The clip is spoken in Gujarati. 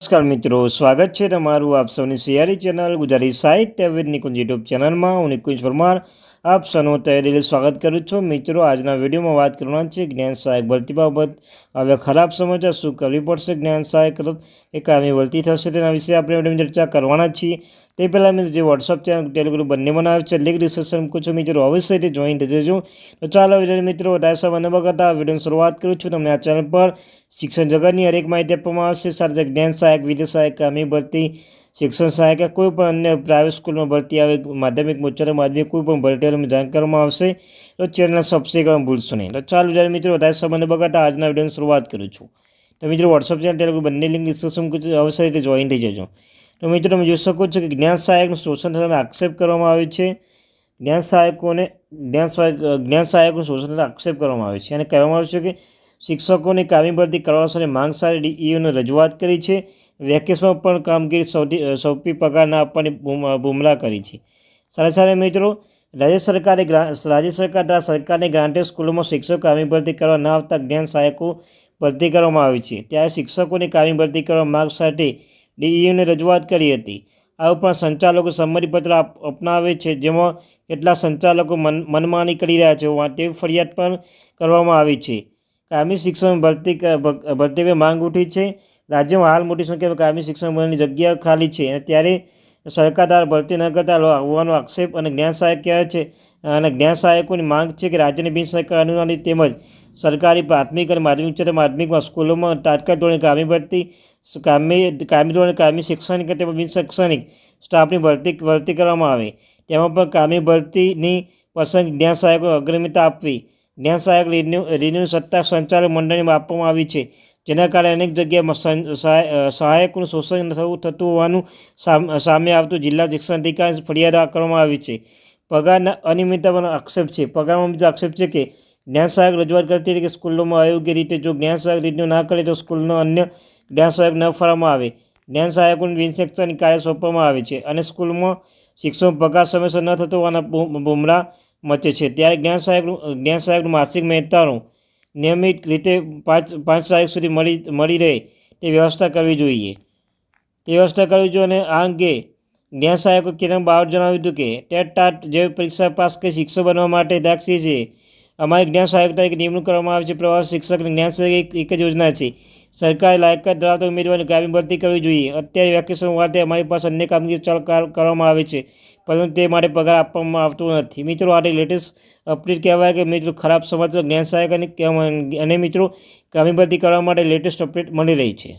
નમસ્કાર મિત્રો, સ્વાગત છે તમારું આપ સૌની સિયારી ચેનલ ગુજરાતી સાહિત્ય વિદ નિકુંજ યુટ્યુબ ચેનલમાં. હું નિકુંજ પરમાર, આપ સૌનું તહેદિલ સ્વાગત કરું છું. મિત્રો, આજના વિડીયોમાં વાત કરવાના છે જ્ઞાન સહાયક ભરતી બાબત. હવે ખરાબ સમાચાર શું કરવી પડશે? જ્ઞાન સહાયક એ કામી ભરતી થશે તેના વિશે આપણે ચર્ચા કરવાના છીએ. તે પહેલાં મેં જે વોટ્સઅપ ચેનલ ટેલિગ્રુપ બંને બનાવે છે લિંક ડિસ્ક્રિપ્શન મૂકું છું. મિત્રો રીતે જોઈન થઈ જજો તો ચાલો વિદ્યાર્થી મિત્રો સમય ન બગાડતા વિડીયોની શરૂઆત કરું છું. તમને આ ચેનલ પર શિક્ષણ જગતની હરેક માહિતી આપવામાં આવશે. સાથે જ્ઞાન સહાયક, વિદ્યા સહાયક કામી ભરતી, શિક્ષણ સહાયક કોઈ પણ અન્ય પ્રાઇવેટ સ્કૂલમાં ભરતી આવે, માધ્યમિક ઉચ્ચતર માધ્યમિક કોઈ પણ ભરતી આવે જાણ કરવામાં આવશે. તો ચેનલ સબસ્ક્રાઈબ કરવાનું ભૂલશો નહીં. તો ચાલો જ્યારે મિત્રો, વધારે સંબંધ બગાતા આજના વિડીયોની શરૂઆત કરું છું. તો મિત્રો વોટ્સઅપ ચેનલ ટેલિગ્રામ બંને લિંક ડિસ્ક્રિપ્શન અવશ્ય રીતે જોઈન થઈ જજો. તો મિત્રો તમે જોઈ શકો છો કે જ્ઞાન સહાયકનું શોષણ થતાં આક્ષેપ કરવામાં આવે છે. જ્ઞાન સહાયકોને, જ્ઞાન સહાયક, જ્ઞાન સહાયકનું શોષણ થતાં આક્ષેપ કરવામાં આવે છે. અને કહેવામાં આવે છે કે શિક્ષકોની કામી ભરતી કરવા માંગ સારી ડીઈઓને રજૂઆત કરી છે. વેકેશમાં પણ કામગીરી સૌથી સૌથી પગાર ના આપવાની બુમલા કરી છે. સાથે સાથે મિત્રો, રાજ્ય સરકારે રાજ્ય સરકાર દ્વારા સરકારની ગ્રાન્ટેડ સ્કૂલોમાં શિક્ષકો કામી ભરતી કરવા ન આવતા જ્ઞાન સહાયકો ભરતી કરવામાં આવી છે. ત્યારે શિક્ષકોની કામી ભરતી કરવા માંગ સાથે ડીઈઓને રજૂઆત કરી હતી. આ ઉપરાંત સંચાલકો સંમતિપત્ર અપનાવે છે, જેમાં કેટલા સંચાલકો મન, મનમાની કરી રહ્યા છે તેવી ફરિયાદ પણ કરવામાં આવી છે. કાયમી શિક્ષણ ભરતી ભરતી માંગ ઉઠી છે. રાજ્યમાં હાલ મોટી સંખ્યામાં કાયમી શિક્ષણ મળવાની જગ્યા ખાલી છે અને ત્યારે સરકાર દ્વારા ભરતી ન કરતા હોવાનો આક્ષેપ અને જ્ઞાન સહાયક કહે છે. અને જ્ઞાન સહાયકોની માંગ છે કે રાજ્યની બિન સરકાર અનુદાનિત તેમજ સરકારી પ્રાથમિક અને માધ્યમિક ઉચ્ચતર માધ્યમિકમાં સ્કૂલોમાં તાત્કાલિક ધોરણે કામી ભરતી કામી કામી ધોરણે કામી શૈક્ષણિક તેમજ બિન શૈક્ષણિક સ્ટાફની ભરતી ભરતી કરવામાં આવે. તેમાં પણ કામી ભરતીની પસંદ જ્ઞાન સહાયકો અગ્રમિતા આપવી. જ્ઞાન સહાયક રિન્યુ રિન્યુ સત્તા સંચાલક મંડળીમાં આપવામાં આવી છે. જેના કારણે અનેક જગ્યાએ સહાયકોનું શોષણ થવું, થતું હોવાનું સામે આવતું જિલ્લા શિક્ષણ અધિકારી ફરિયાદ કરવામાં આવી છે. પગારના અનિયમિતતા પણ આક્ષેપ છે. પગારમાં બીજો આક્ષેપ છે કે જ્ઞાન સહાયક રજૂઆત કરતી હતી કે સ્કૂલોમાં અયોગ્ય રીતે જો જ્ઞાન સહાયક રીતનું ના કરે તો સ્કૂલનો અન્ય જ્ઞાન સહાયક ન ફાળવવામાં આવે. જ્ઞાન સહાયકોને બિનશિક્ષણ કાર્ય સોંપવામાં આવે છે અને સ્કૂલમાં શિક્ષણ પગાર સમયસર ન થતો હોવાના બુમરા મચે છે. ત્યારે જ્ઞાન સહાયકનું જ્ઞાન સહાયકનું માસિક મહેતાનું નિયમિત રીતે પાંચ પાંચ તારીખ સુધી મળી મળી રહે તે વ્યવસ્થા કરવી જોઈએ. તે વ્યવસ્થા કરવી જોઈએ અને આ અંગે જ્ઞાન સહાયકો કિરણ બાવર જણાવ્યું હતું કે ટેટ ટાટ જેવી પરીક્ષા પાસ કરી શિક્ષક બનવા માટે દાખસી છે અમારી જ્ઞાન સહાયક તરીકે નિમણૂક કરવામાં આવે છે. પ્રવાસ શિક્ષક જ્ઞાન સહાયક એક જ યોજના છે. સરકારે લાયકાત ધરાવતા ઉમેદવારને કામી ભરતી કરવી જોઈએ. અત્યારે વેકેશન હોવાથી અમારી પાસે અન્ય કામગીરી ચાલ કરવામાં આવે છે, પરંતુ તે માટે પગાર આપવામાં આવતો નથી. મિત્રો આ લેટેસ્ટ અપડેટ કહેવાય કે, મિત્રો, ખરાબ સમાચાર જ્ઞાન સહાયક અને અને મિત્રો કામી ભરતી કરવા માટે લેટેસ્ટ અપડેટ મળી રહી છે.